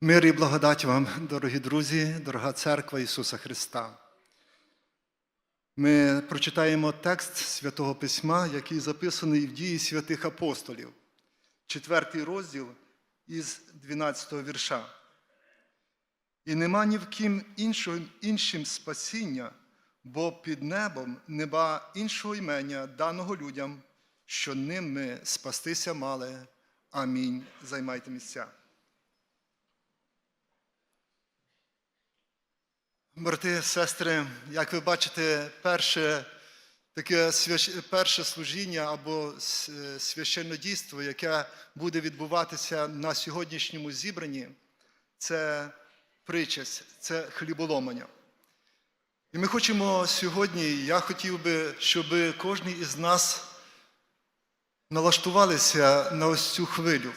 Мир і благодать вам, дорогі друзі, дорога церква Ісуса Христа. Ми прочитаємо текст Святого Письма, який записаний в дії святих апостолів, четвертий розділ із 12 вірша. І нема ні в ким іншого, іншим спасіння, бо під небом неба іншого імення, даного людям, що ним ми спастися мали. Амінь. Займайте місця. Брати, сестри, як ви бачите, перше таке перше служіння або священнодійство, яке буде відбуватися на сьогоднішньому зібранні, це причасть, це хліболомання. І ми хочемо сьогодні, я хотів би, щоб кожен із нас налаштувалися на ось цю хвилю,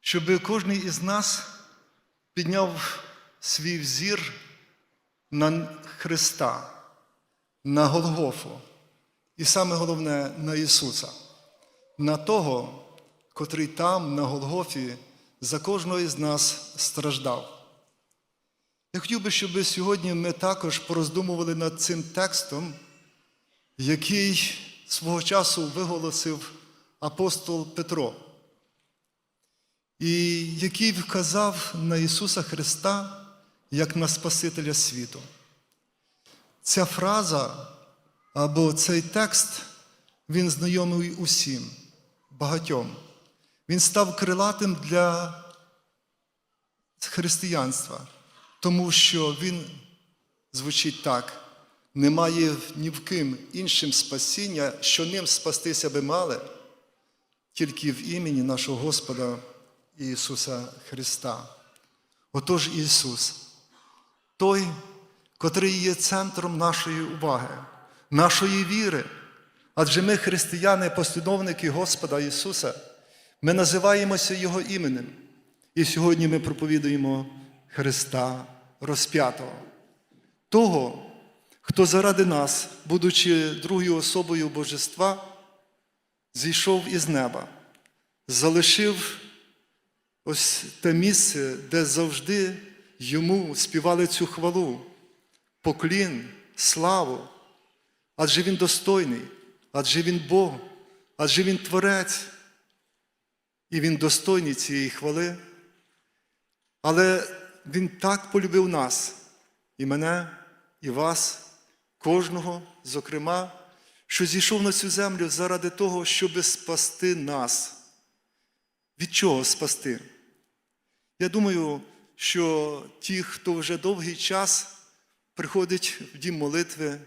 щоб кожен із нас підняв свій взір на Христа, на Голгофу, і саме головне на Ісуса, на того, котрий там, на Голгофі, за кожного із нас страждав. Я хотів би, щоб сьогодні ми також пороздумували над цим текстом, який свого часу виголосив апостол Петро, і який вказав на Ісуса Христа як на Спасителя світу. Ця фраза або цей текст, він знайомий усім, багатьом. Він став крилатим для християнства, тому що він звучить так: немає ні в ким іншим спасіння, що ним спастися би мали, тільки в імені нашого Господа Ісуса Христа. Отож Ісус, той, котрий є центром нашої уваги, нашої віри. Адже ми, християни, послідовники Господа Ісуса, ми називаємося Його іменем. І сьогодні ми проповідуємо Христа розп'ятого, того, хто заради нас, будучи другою особою Божества, зійшов із неба, залишив ось те місце, де завжди йому співали цю хвалу, поклін, славу, адже він достойний, адже він Бог, адже він Творець, і він достойний цієї хвали. Але він так полюбив нас, і мене, і вас, кожного, зокрема, що зійшов на цю землю заради того, щоби спасти нас. Від чого спасти? Я думаю, що ті, хто вже довгий час приходить в дім молитви,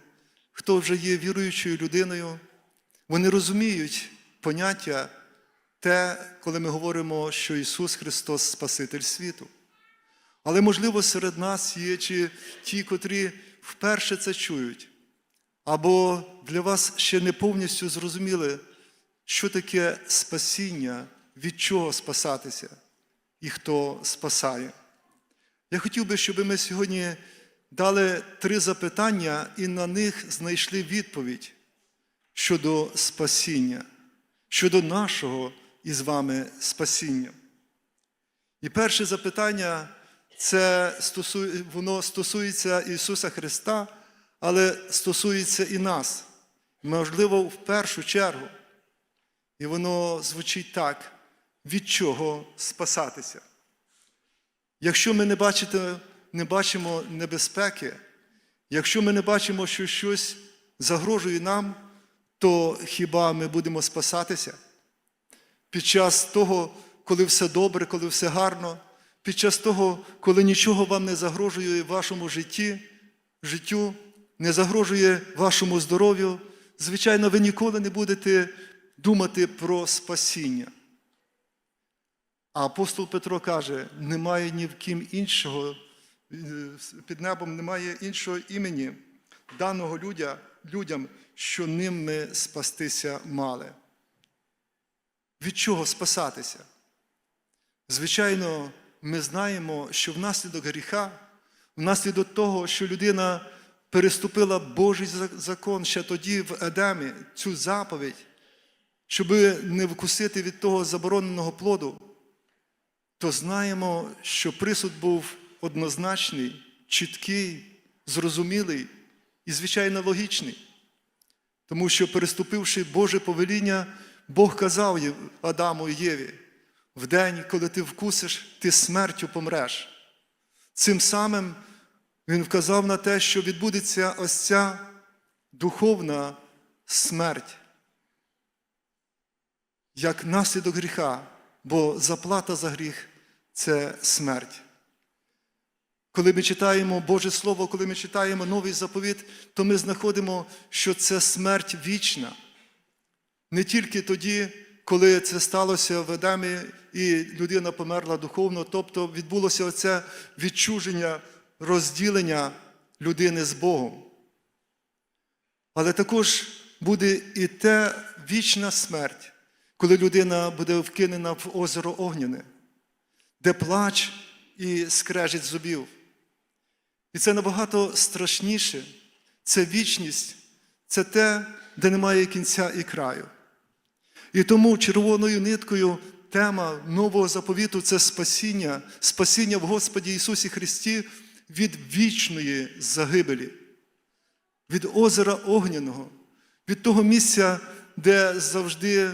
хто вже є віруючою людиною, вони розуміють поняття те, коли ми говоримо, що Ісус Христос Спаситель світу. Але, можливо, серед нас є чи ті, котрі вперше це чують, або для вас ще не повністю зрозуміли, що таке спасіння, від чого спасатися і хто спасає. Я хотів би, щоб ми сьогодні дали три запитання і на них знайшли відповідь щодо спасіння, щодо нашого із вами спасіння. І перше запитання це стосує, воно стосується Ісуса Христа, але стосується і нас, можливо, в першу чергу. І воно звучить так: від чого спасатися? Якщо ми не, бачите, не бачимо небезпеки, якщо ми не бачимо, що щось загрожує нам, то хіба ми будемо спасатися? Під час того, коли все добре, коли все гарно, під час того, коли нічого вам не загрожує в вашому житті, життю, не загрожує вашому здоров'ю, звичайно, ви ніколи не будете думати про спасіння. А апостол Петро каже: немає ні в ким іншого, е, під небом немає іншого імені, даного людя, людям, що ним ми спастися мали. Від чого спасатися? Звичайно, ми знаємо, що внаслідок гріха, внаслідок того, що людина переступила Божий закон ще тоді в Едемі, цю заповідь, щоб не вкусити від того забороненого плоду, то знаємо, що присуд був однозначний, чіткий, зрозумілий і, звичайно, логічний. Тому що, переступивши Боже повеління, Бог казав Адаму і Єві, в день, коли ти вкусиш, ти смертю помреш. Цим самим Він вказав на те, що відбудеться ось ця духовна смерть, як наслідок гріха, бо заплата за гріх це смерть. Коли ми читаємо Боже Слово, коли ми читаємо новий заповіт, то ми знаходимо, що це смерть вічна. Не тільки тоді, коли це сталося в Едемі і людина померла духовно, тобто відбулося оце відчуження, розділення людини з Богом. Але також буде і те вічна смерть, коли людина буде вкинена в озеро Огняне, де плач і скрежить зубів. І це набагато страшніше. Це вічність, це те, де немає кінця і краю. І тому червоною ниткою тема нового заповіту це спасіння, спасіння в Господі Ісусі Христі від вічної загибелі, від озера Огняного, від того місця, де завжди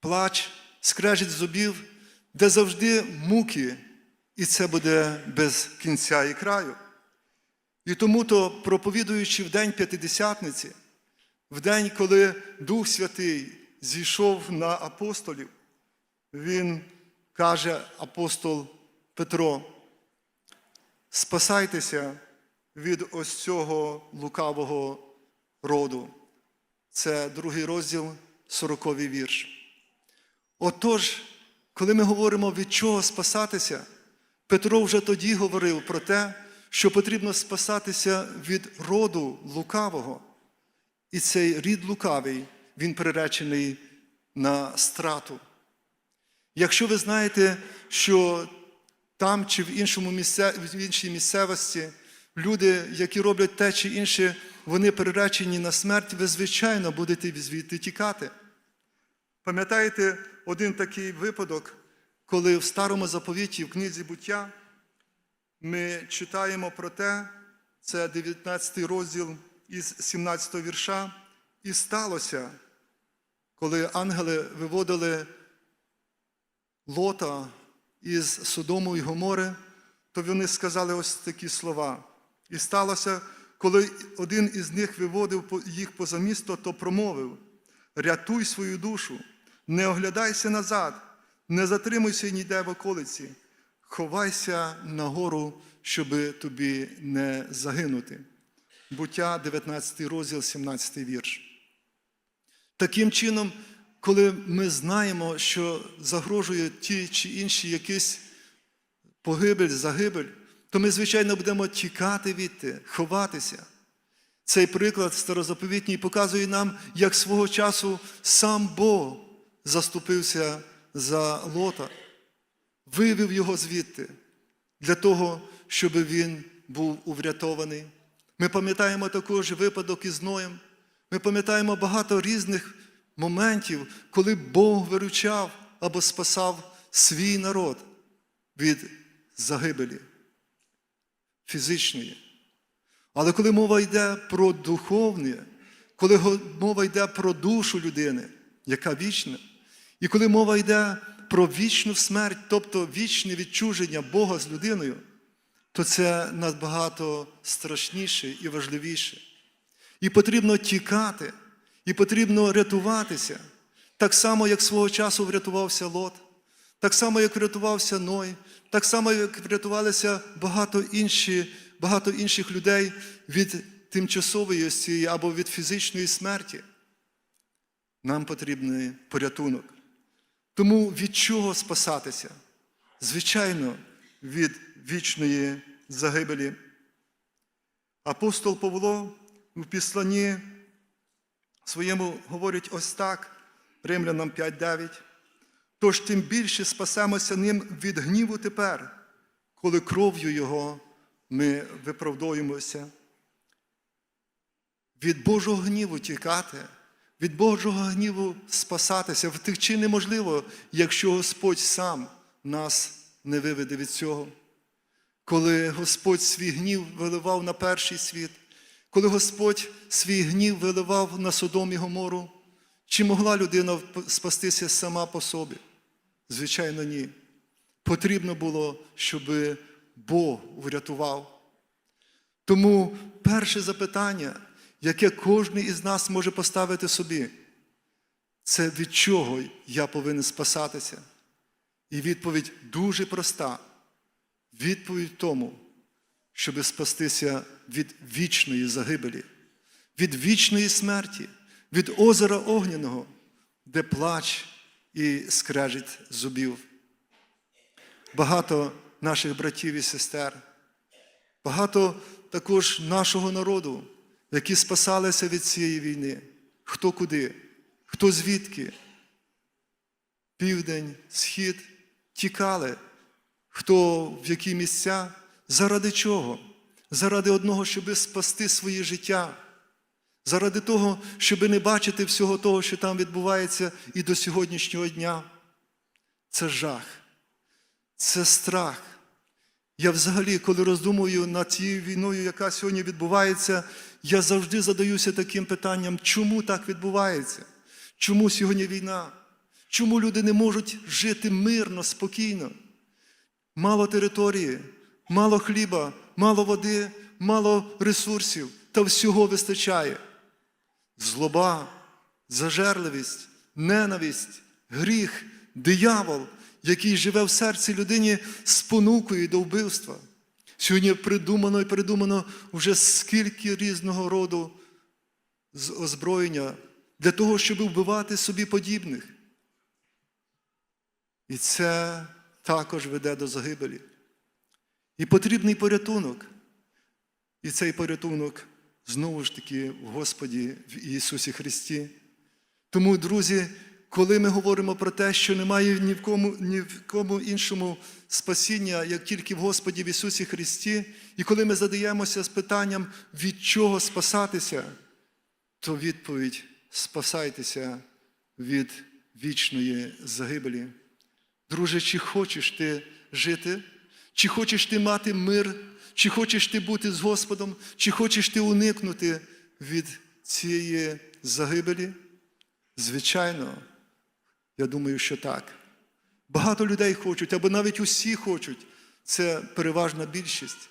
плач, скрежить зубів, де завжди муки, і це буде без кінця і краю. І тому то, проповідуючи в день П'ятидесятниці, в день, коли Дух Святий зійшов на апостолів, він каже апостол Петро, спасайтеся від ось цього лукавого роду. Це другий розділ, сороковий вірш. Отож, коли ми говоримо від чого спасатися, Петро вже тоді говорив про те, що потрібно спасатися від роду лукавого. І цей рід лукавий, він приречений на страту. Якщо ви знаєте, що там чи в, іншому місце, в іншій місцевості люди, які роблять те чи інше, вони приречені на смерть, ви, звичайно, будете звідти тікати. Пам'ятаєте один такий випадок, коли в старому заповіті, в книзі буття, ми читаємо про те, це 19 розділ із 17 вірша, і сталося, коли ангели виводили лота із Содому і Гомори, то вони сказали ось такі слова. І сталося, коли один із них виводив їх поза місто, то промовив: рятуй свою душу, не оглядайся назад, не затримуйся ніде в околиці, ховайся на гору, щоби тобі не загинути. Буття, 19 розділ, 17 вірш. Таким чином, коли ми знаємо, що загрожує ті чи інші якісь погибель, загибель, то ми, звичайно, будемо тікати відти, ховатися. Цей приклад старозаповітній показує нам, як свого часу сам Бог заступився за Лота, вивів його звідти для того, щоб він був уврятований. Ми пам'ятаємо також випадок із Ноєм. Ми пам'ятаємо багато різних моментів, коли Бог виручав або спасав свій народ від загибелі фізичної. Але коли мова йде про духовне, коли мова йде про душу людини, яка вічна, і коли мова йде про вічну смерть, тобто вічне відчуження Бога з людиною, то це набагато страшніше і важливіше. І потрібно тікати, і потрібно рятуватися, так само, як свого часу врятувався Лот, так само, як врятувався Ной, так само, як врятувалися багато, інші, багато інших людей від тимчасової цієї або від фізичної смерті. Нам потрібний порятунок. Тому від чого спасатися? Звичайно, від вічної загибелі. Апостол Павло в післанні своєму говорить ось так, Римлянам 5.9. Тож тим більше спасемося ним від гніву тепер, коли кров'ю Його ми виправдовуємося. Від Божого гніву тікати, від Божого гніву спасатися втекти неможливо, якщо Господь сам нас не виведе від цього. Коли Господь свій гнів виливав на перший світ, коли Господь свій гнів виливав на Содом і Гомору, чи могла людина спастися сама по собі? Звичайно, ні. Потрібно було, щоб Бог врятував. Тому перше запитання, яке кожен із нас може поставити собі, це від чого я повинен спасатися? І відповідь дуже проста. Відповідь тому, щоб спастися від вічної загибелі, від вічної смерті, від озера огняного, де плач і скрежить зубів. Багато наших братів і сестер, багато також нашого народу, які спасалися від цієї війни, хто куди, хто звідки, південь, схід, тікали, хто в які місця, заради чого? Заради одного, щоби спасти своє життя, заради того, щоби не бачити всього того, що там відбувається і до сьогоднішнього дня. Це жах, це страх. Я взагалі, коли роздумую над цією війною, яка сьогодні відбувається, я завжди задаюся таким питанням, чому так відбувається? Чому сьогодні війна? Чому люди не можуть жити мирно, спокійно? Мало території, мало хліба, мало води, мало ресурсів, та всього вистачає. Злоба, зажерливість, ненависть, гріх, диявол, який живе в серці людині спонукою до вбивства. Сьогодні придумано і придумано вже скільки різного роду озброєння для того, щоб вбивати собі подібних. І це також веде до загибелі. І потрібний порятунок. І цей порятунок знову ж таки в Господі в Ісусі Христі. Тому, друзі, коли ми говоримо про те, що немає ні в кому, ні в кому іншому спасіння, як тільки в Господі в Ісусі Христі, і коли ми задаємося з питанням, від чого спасатися, то відповідь спасайтеся від вічної загибелі. Друже, чи хочеш ти жити, чи хочеш ти мати мир, чи хочеш ти бути з Господом, чи хочеш ти уникнути від цієї загибелі? Звичайно, я думаю, що так. Багато людей хочуть, або навіть усі хочуть, це переважна більшість.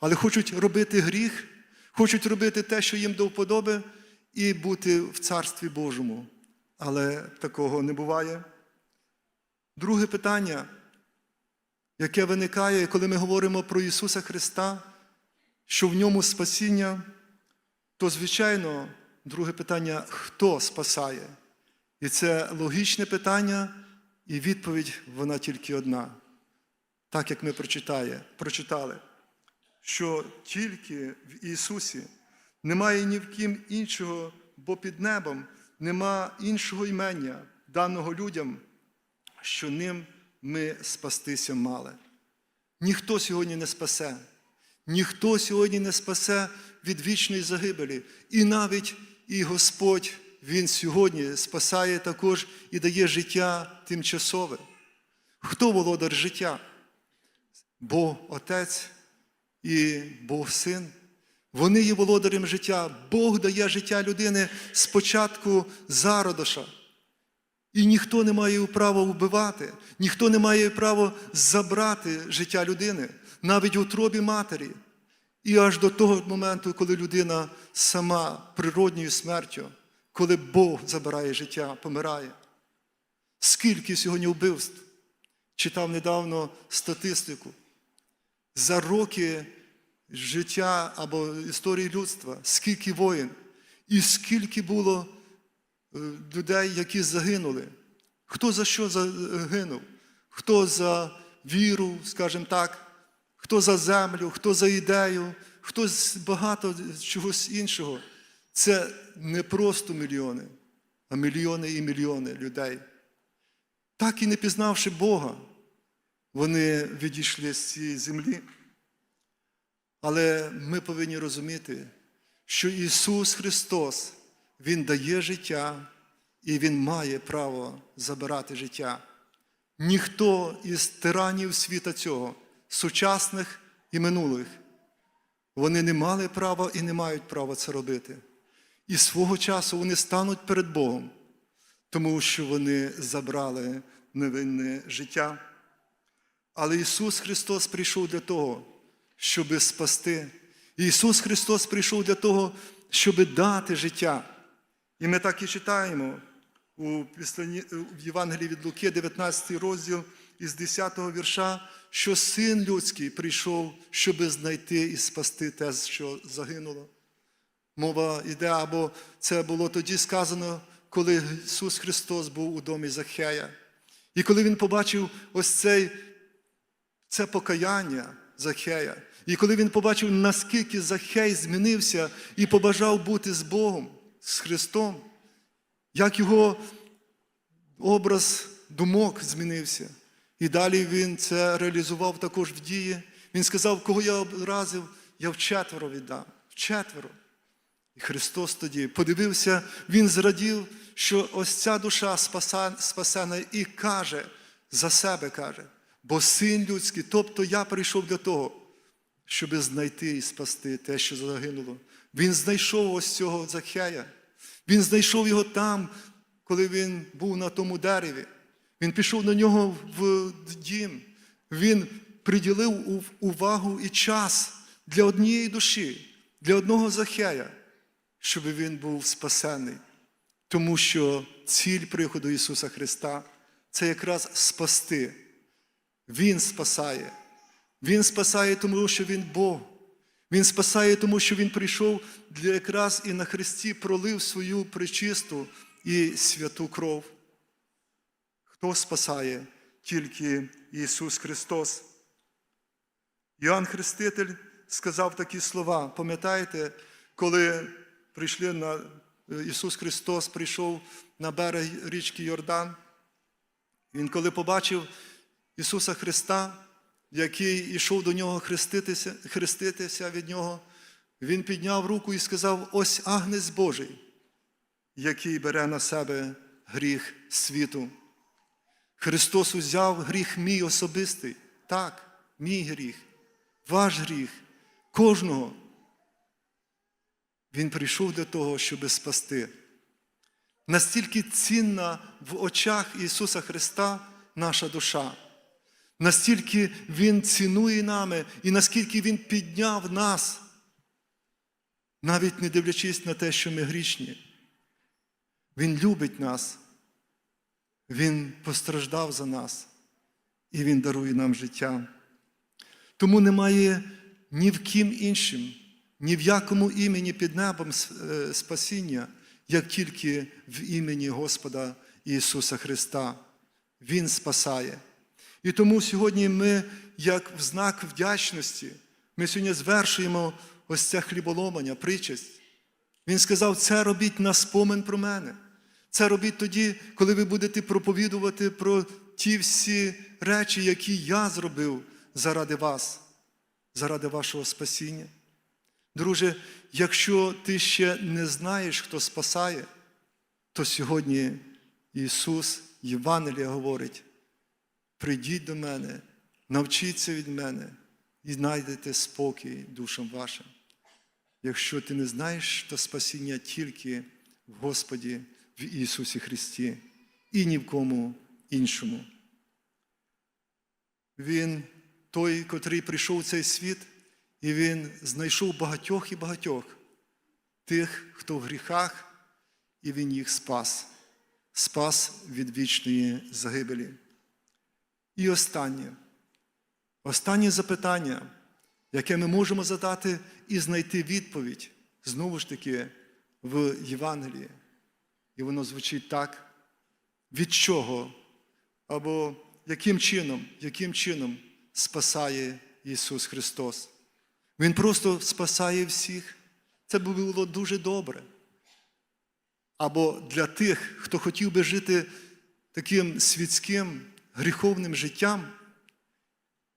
Але хочуть робити гріх, хочуть робити те, що їм до вподоби, і бути в Царстві Божому. Але такого не буває. Друге питання, яке виникає, коли ми говоримо про Ісуса Христа, що в ньому спасіння, то, звичайно, друге питання хто спасає? І це логічне питання, і відповідь вона тільки одна. Так як ми прочитає, прочитали, що тільки в Ісусі немає ні в ким іншого, бо під небом нема іншого імення, даного людям, що ним ми спастися мали. Ніхто сьогодні не спасе, ніхто сьогодні не спасе від вічної загибелі. І навіть і Господь, Він сьогодні спасає також і дає життя тимчасове. Хто володар життя? Бог Отець і Бог Син. Вони є володарем життя. Бог дає життя людини спочатку зародоша. І ніхто не має права вбивати, ніхто не має права забрати життя людини, навіть у утробі матері. І аж до того моменту, коли людина сама природньою смертю, коли Бог забирає життя, помирає. Скільки сьогодні вбивств? Читав недавно статистику. За роки життя або історії людства, скільки воїн, і скільки було людей, які загинули. Хто за що загинув? Хто за віру, скажімо так, хто за землю, хто за ідею, хто багато чогось іншого. Це не просто мільйони, а мільйони і мільйони людей. Так і не пізнавши Бога, вони відійшли з цієї землі. Але ми повинні розуміти, що Ісус Христос, Він дає життя і Він має право забирати життя. ніхто із тиранів світа цього, сучасних і минулих, вони не мали права і не мають права це робити. І свого часу вони стануть перед Богом, тому що вони забрали невинне життя. Але Ісус Христос прийшов для того, щоб спасти. Ісус Христос прийшов для того, щоб дати життя. І ми так і читаємо у Євангелії від Луки, 19 розділ із 10 вірша, що Син людський прийшов, щоб знайти і спасти те, що загинуло. Мова йде, або це було тоді сказано, коли Ісус Христос був у домі Захея. І коли Він побачив ось цей, це покаяння Захея, і коли він побачив, наскільки Захей змінився і побажав бути з Богом, з Христом, як його образ думок змінився. І далі він це реалізував також в дії. Він сказав, кого я образив, я вчетверо віддам. Вчетверо. І Христос тоді подивився, Він зрадів, що ось ця душа спасена і каже, за себе каже, бо син людський, тобто я прийшов для того, щоб знайти і спасти те, що загинуло. Він знайшов ось цього Захея. Він знайшов його там, коли він був на тому дереві. Він пішов на нього в дім. Він приділив увагу і час для однієї душі, для одного Захея, щоб він був спасений. Тому що ціль приходу Ісуса Христа це якраз спасти. Він спасає. Він спасає, тому що Він Бог. Він спасає, тому що Він прийшов для якраз і на Христі пролив свою причисту і святу кров. Хто спасає? Тільки Ісус Христос. Іоанн Хреститель сказав такі слова. Пам'ятаєте, коли прийшли на Ісус Христос прийшов на берег річки Йордан? Він коли побачив Ісуса Христа, який йшов до нього хреститися, хреститися від Нього, Він підняв руку і сказав: Ось Агнець Божий, який бере на себе гріх світу. Христос узяв гріх мій особистий, так, мій гріх, ваш гріх, кожного. Він прийшов для того, щоб спасти. Настільки цінна в очах Ісуса Христа наша душа, настільки Він цінує нами і наскільки Він підняв нас, навіть не дивлячись на те, що ми грішні. Він любить нас, Він постраждав за нас, і Він дарує нам життя. Тому немає ні в ким іншим, ні в якому імені під небом е, спасіння, як тільки в імені Господа Ісуса Христа. Він спасає. І тому сьогодні ми, як в знак вдячності, ми сьогодні звершуємо ось це хліболомання, причесть. Він сказав, це робіть на спомин про мене. Це робіть тоді, коли ви будете проповідувати про ті всі речі, які я зробив заради вас, заради вашого спасіння. Друже, якщо ти ще не знаєш, хто спасає, то сьогодні Ісус, Євангелія говорить: прийдіть до мене, навчіться від мене і знайдете спокій душам вашим. Якщо ти не знаєш, то спасіння тільки в Господі, в Ісусі Христі і ні в кому іншому. Він той, котрий прийшов в цей світ, і він знайшов багатьох і багатьох тих, хто в гріхах, і він їх спас, спас від вічної загибелі. І останнє, останнє запитання, яке ми можемо задати і знайти відповідь, знову ж таки, в Євангелії. І воно звучить так: від чого? Або яким чином, яким чином спасає Ісус Христос? Він просто спасає всіх. Це б було дуже добре. Або для тих, хто хотів би жити таким світським гріховним життям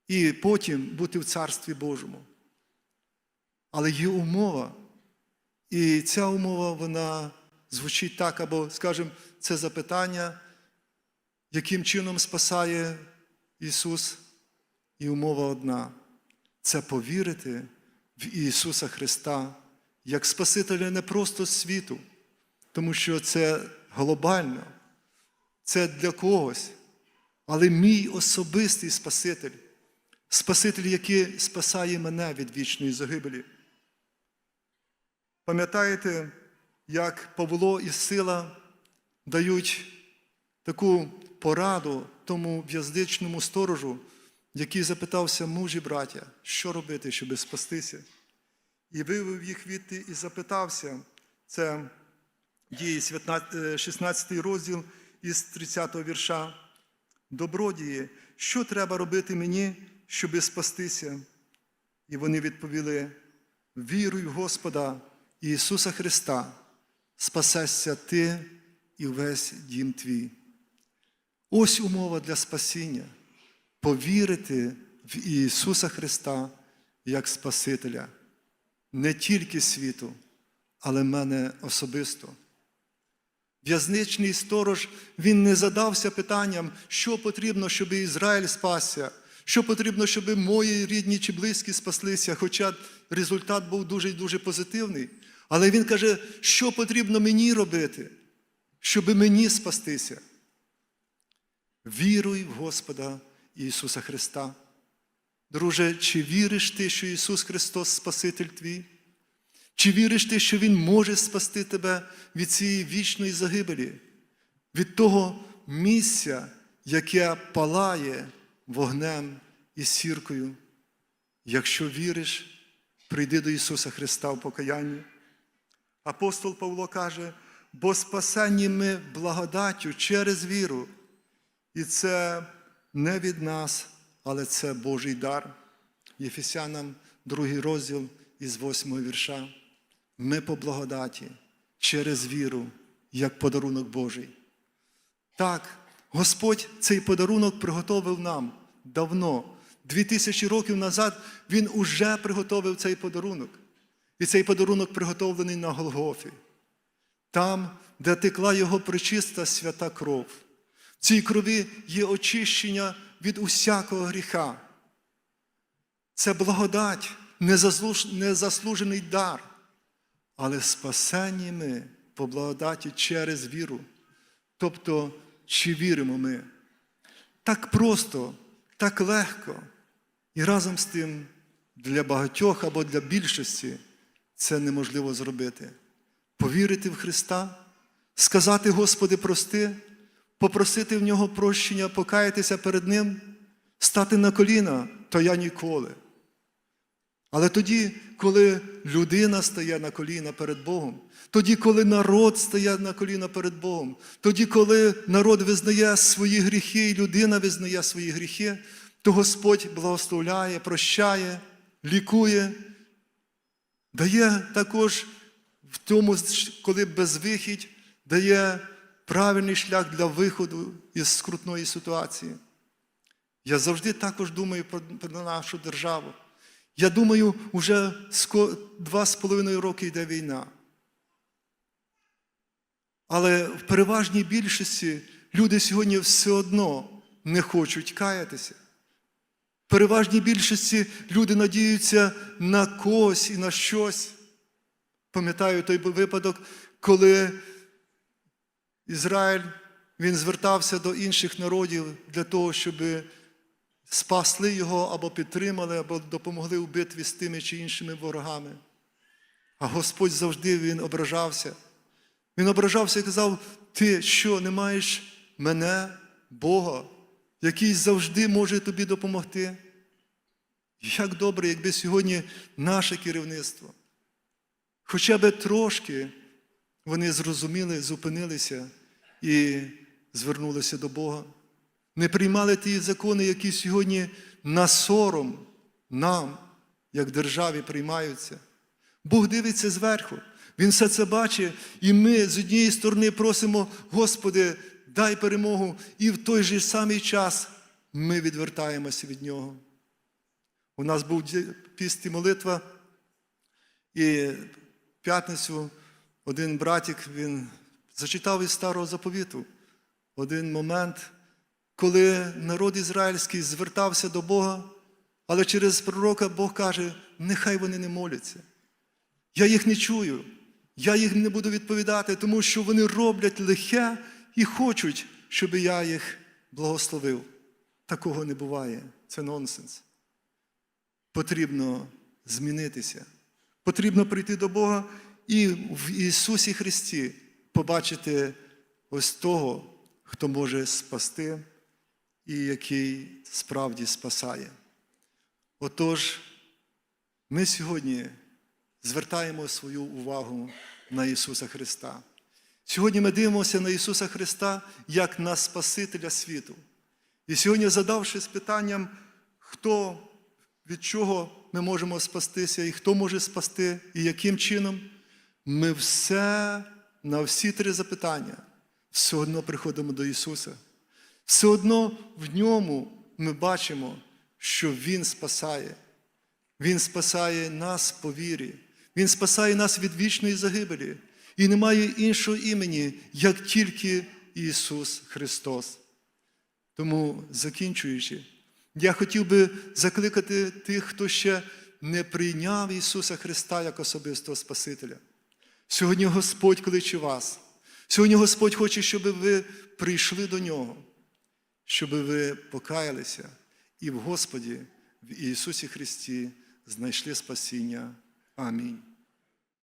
і потім бути в Царстві Божому. Але є умова. І ця умова, вона звучить так, або, скажімо, це запитання, яким чином спасає Ісус? І умова одна це повірити в Ісуса Христа як Спасителя не просто світу, тому що це глобально, це для когось, але мій особистий Спаситель, Спаситель, який спасає мене від вічної загибелі. Пам'ятаєте, як Павло і Сила дають таку пораду тому в'язничному сторожу, який запитався мужі браття, що робити, щоб спастися? І вивів їх відти і запитався, це дії 16 розділ із 30 вірша. Добродії, що треба робити мені, щоби спастися? І вони відповіли: Віруй в Господа Ісуса Христа, спасешся ти і весь дім твій. Ось умова для спасіння повірити в Ісуса Христа як Спасителя, не тільки світу, але мене особисто. В'язничний сторож він не задався питанням, що потрібно, щоб Ізраїль спасся, що потрібно, щоб мої рідні чи близькі спаслися, хоча результат був дуже дуже позитивний. Але він каже, що потрібно мені робити, щоб мені спастися. Віруй в Господа Ісуса Христа. Друже, чи віриш ти, що Ісус Христос Спаситель твій? Чи віриш ти, що Він може спасти тебе від цієї вічної загибелі, від того місця, яке палає вогнем і сіркою? Якщо віриш, прийди до Ісуса Христа в покаянні. Апостол Павло каже, бо спасені ми благодаттю через віру. І це не від нас, але це Божий дар. Єфесянам, другий розділ із восьмого вірша. Ми по благодаті через віру, як подарунок Божий. Так, Господь цей подарунок приготовив нам давно. Дві тисячі років назад Він уже приготовив цей подарунок. І цей подарунок приготовлений на Голгофі. Там, де текла його причиста свята кров. Цій крові є очищення від усякого гріха. Це благодать, незаслуж- незаслужений дар. Але спасені ми по благодаті через віру. Тобто, чи віримо ми? Так просто, так легко. І разом з тим для багатьох або для більшості це неможливо зробити. Повірити в Христа, сказати, Господи, прости, попросити в нього прощення, покаятися перед Ним, стати на коліна, то я ніколи. Але тоді, коли людина стає на коліна перед Богом, тоді, коли народ стає на коліна перед Богом, тоді, коли народ визнає свої гріхи і людина визнає свої гріхи, то Господь благословляє, прощає, лікує, дає також в тому, коли безвихідь, дає правильний шлях для виходу із скрутної ситуації. Я завжди також думаю про, нашу державу. Я думаю, вже два з половиною роки йде війна. Але в переважній більшості люди сьогодні все одно не хочуть каятися. В переважній більшості люди надіються на когось і на щось. Пам'ятаю той випадок, коли Ізраїль він звертався до інших народів для того, щоб спасли його або підтримали, або допомогли у битві з тими чи іншими ворогами. А Господь завжди він ображався. Він ображався і казав: Ти що, не маєш мене, Бога, який завжди може тобі допомогти? Як добре, якби сьогодні наше керівництво, хоча б трошки вони зрозуміли, зупинилися і звернулися до Бога. Не приймали ті закони, які сьогодні на сором нам, як державі, приймаються. Бог дивиться зверху. Він все це бачить, і ми з однієї сторони просимо, Господи, дай перемогу, і в той же самий час ми відвертаємося від Нього. У нас був піст і молитва, і в п'ятницю один братик він зачитав із старого заповіту один момент, коли народ ізраїльський звертався до Бога, але через пророка Бог каже, нехай вони не моляться. Я їх не чую, я їм не буду відповідати, тому що вони роблять лихе і хочуть, щоб я їх благословив. Такого не буває. Це нонсенс. Потрібно змінитися. Потрібно прийти до Бога і в Ісусі Христі побачити ось того, хто може спасти і який справді спасає. Отож, ми сьогодні звертаємо свою увагу на Ісуса Христа. Сьогодні ми дивимося на Ісуса Христа як на Спасителя світу. І сьогодні, задавшись питанням, хто від чого ми можемо спастися, і хто може спасти, і яким чином, ми все на всі три запитання все одно приходимо до Ісуса. Все одно в ньому ми бачимо, що Він спасає. Він спасає нас по вірі. Він спасає нас від вічної загибелі. І немає іншого імені, як тільки Ісус Христос. Тому, закінчуючи, я хотів би закликати тих, хто ще не прийняв Ісуса Христа як особистого Спасителя. Сьогодні Господь кличе вас. Сьогодні Господь хоче, щоб ви прийшли до Нього, щоб ви покаялися і в Господі, в Ісусі Христі знайшли спасіння. Амінь.